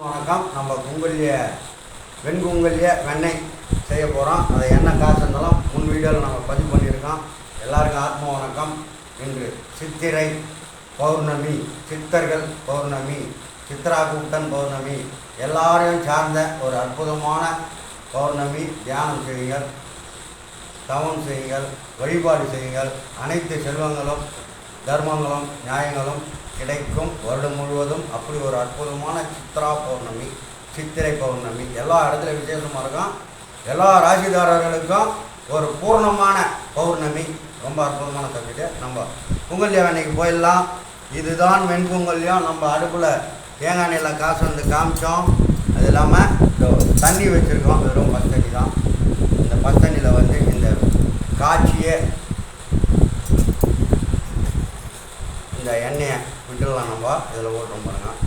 வணக்கம். நம்ம குங்குல்ய வெண்குங்கல்ய வெண்ணெய் செய்ய போகிறோம் அதை என்ன காசு இருந்தாலும் முன் வீடியோவில் நம்ம பதிவு பண்ணியிருக்கோம். எல்லாருக்கும் ஆத்ம வணக்கம். இன்று சித்திரை பௌர்ணமி சித்தர்கள் பௌர்ணமி சித்ராகுப்தன் பௌர்ணமி எல்லாரையும் சார்ந்த ஒரு அற்புதமான பௌர்ணமி. தியானம் செய்யுங்கள் தவம் செய்யுங்கள் வழிபாடு செய்யுங்கள். அனைத்து செல்வங்களும் தர்மங்களும் நியாயங்களும் கிடைக்கும். வருடம் முழுவதும் அப்படி ஒரு அற்புதமான சித்ரா பௌர்ணமி சித்திரை பௌர்ணமி. எல்லா இடத்துலையும் விசேஷமாக இருக்கும். எல்லா ராசிதாரர்களுக்கும் ஒரு பூர்ணமான பௌர்ணமி. ரொம்ப அற்புதமான சப்ஜெக்டு நம்ம பொங்கல்யா அன்னைக்கு போயிடலாம். இதுதான் வெண்பொங்கல்யம் நம்ம அடுப்பில் தேங்காய் எண்ணெயில் காசு வந்து காமிச்சோம். அது இல்லாமல் தண்ணி வச்சுருக்கோம். வெறும் பஸ் தண்ணி தான் இந்த பஸ் தண்ணியில் வந்து இந்த காட்சியை இந்த எண்ணெயை விட்டுடலாம் நம்ம. இதில் ஓட்டுறோம் பாருங்கள்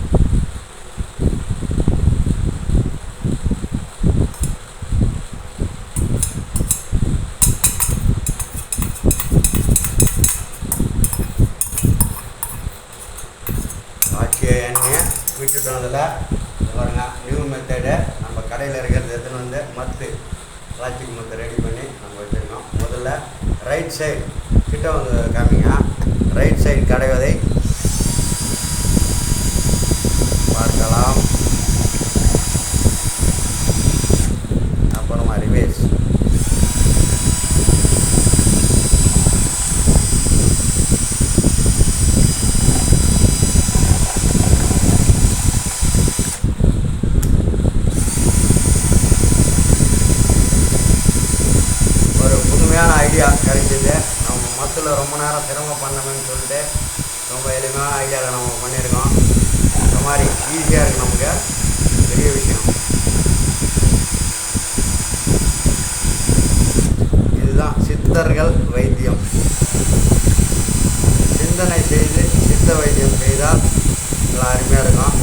காய்ச்சிய எண்ணெயை விட்டுட்டோம் அதில் பாருங்க நியூ மெத்தடு நம்ம கடையில் இருக்கிறது எடுத்துன்னு வந்து மத்து பிளாஸ்டிக் மத்து ரெடி பண்ணி நம்ம வச்சுருக்கோம். முதல்ல ரைட் சைடு கிட்ட வந்து காமிங்க ரைட் சைடு கடைவதை பார்க்கலாம் அப்புறமா ரிவேஸ் ஒரு புதுமையான ஐடியா கிடைச்சிது நம்ம மத்தில் ரொம்ப நேரம் சிரமம் பண்ணணும்னு சொல்லிட்டு ரொம்ப எளிமையாக ஐடியாவில் நம்ம பண்ணியிருக்கோம். இந்த மாதிரி ஈஸியாக இருக்குது நமக்கு. பெரிய விஷயம். இதுதான் சித்தர்கள் வைத்தியம். சிந்தனை செய்து சித்த வைத்தியம் செய்தால் நல்லா அருமையாக இருக்கும்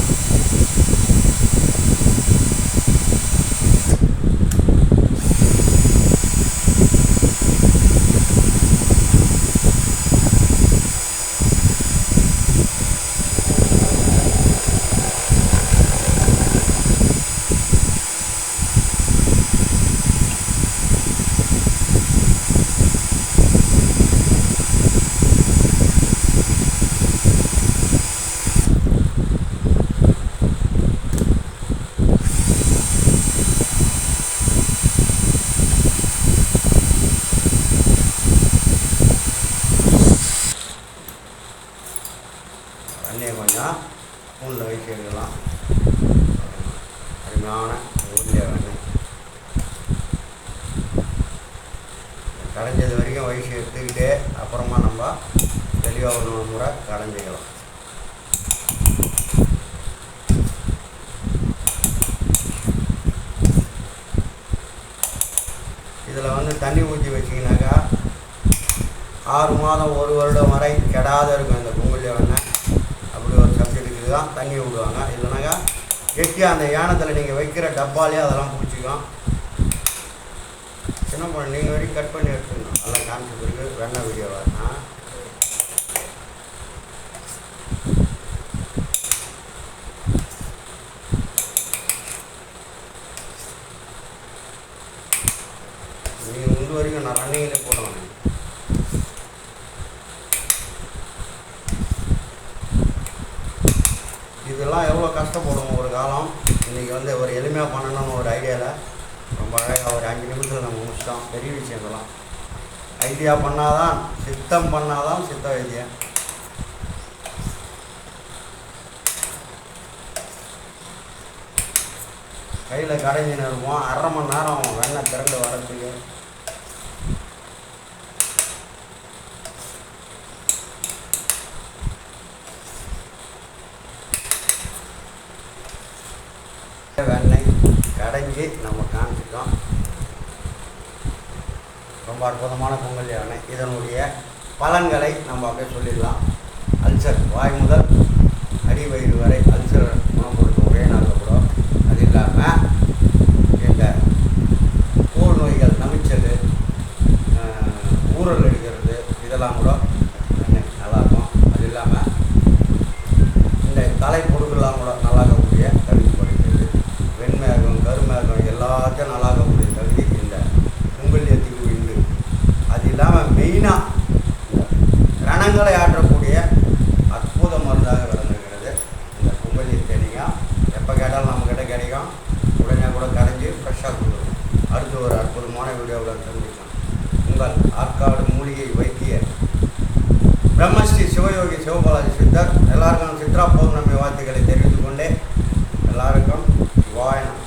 எண்ணெயை கொஞ்சம் ஸ்கூலில் வச்சு எடுக்கலாம் அருமையான ஊரில் எண்ணெய் கடைஞ்சது வரைக்கும் வயசு எடுத்துக்கிட்டே அப்புறமா நம்ம தெளிவாக ஒரு முறை கடைஞ்சிக்கலாம் இதில் வந்து தண்ணி ஊற்றி வச்சிங்கனாக்கா ஆறு மாதம் ஒரு வருடம் வரை கெடாத இருக்கும் இந்த பொங்கல்ய எண்ணெய் தான் தண்ணி விடுவாங்க இல்லைனாக்கா கெட்டியாக அந்த யானத்தில் நீங்கள் வைக்கிற டப்பாலே அதெல்லாம் பிடிச்சிக்கும் சின்ன பொண்ணு நீங்கள் வரைக்கும் கட் பண்ணி எடுத்துக்கணும். நல்லா காமிச்சு பிறகு வெண்ணெய் வீடியோ வரணும் நீங்கள் முந்து வரைக்கும் நான் ரன்னிங்கில் போடுவேன் இதெல்லாம் எவ்வளோ கஷ்டப்படுவோம் ஒரு காலம். இன்றைக்கி வந்து ஒரு எளிமையாக பண்ணணும்னு ஒரு ஐடியாவில் ரொம்ப அழகாக ஒரு அஞ்சு நிமிஷத்தில் நம்ம முடிச்சிட்டோம். பெரிய விஷயம் இதெல்லாம். ஐடியா பண்ணாதான் சித்தம் பண்ணாதான் சித்த வைத்தியம். கையில் கடைஞ்சின்னு இருப்போம். அரை மணி நேரம் வெண்ணெய் திரண்டு வரதுக்கு வெண்ணெய் கடைஞ்சி நம்ம காமிச்சிட்டோம். ரொம்ப அற்புதமான பொங்கல் யானை. இதனுடைய பலன்களை நம்ம அப்படியே சொல்லிடலாம். அல்சர். வாய் முதல் அடி வயிறு வரை அல்சர் குணப்படுத்தும் ஒரே நாளில் கூட அது இல்லாமல் இந்த தோல் நோய்கள் நமிச்சல் ஊரல் அடிக்கிறது இதெல்லாம் கூட நல்லாயிருக்கும் அது இல்லாமல் இந்த தலை பொடுக்கெல்லாம் கூட நல்லா வீணா ரணங்களை ஆற்றக்கூடிய அற்புத மருந்தாக விளங்குகிறது. இந்த கும்பலீர் தேனிக்காய் எப்போ கேட்டாலும் நம்மக்கிட்ட கிடைக்கும் உடனே கூட கரைஞ்சி ஃப்ரெஷ்ஷாக கொடுக்கும். அடுத்து ஒரு அற்புதமான வீடியோவில் சந்திக்கலாம் உங்கள் ஆற்காடு மூலிகை வைத்திய பிரம்மஸ்ரீ சிவயோகி சிவபாலாஜி சித்தர். எல்லாருக்கும் சித்ரா பௌர்ணமி வாழ்த்துக்களை தெரிவித்துக்கொண்டே எல்லாருக்கும் வாயனம்.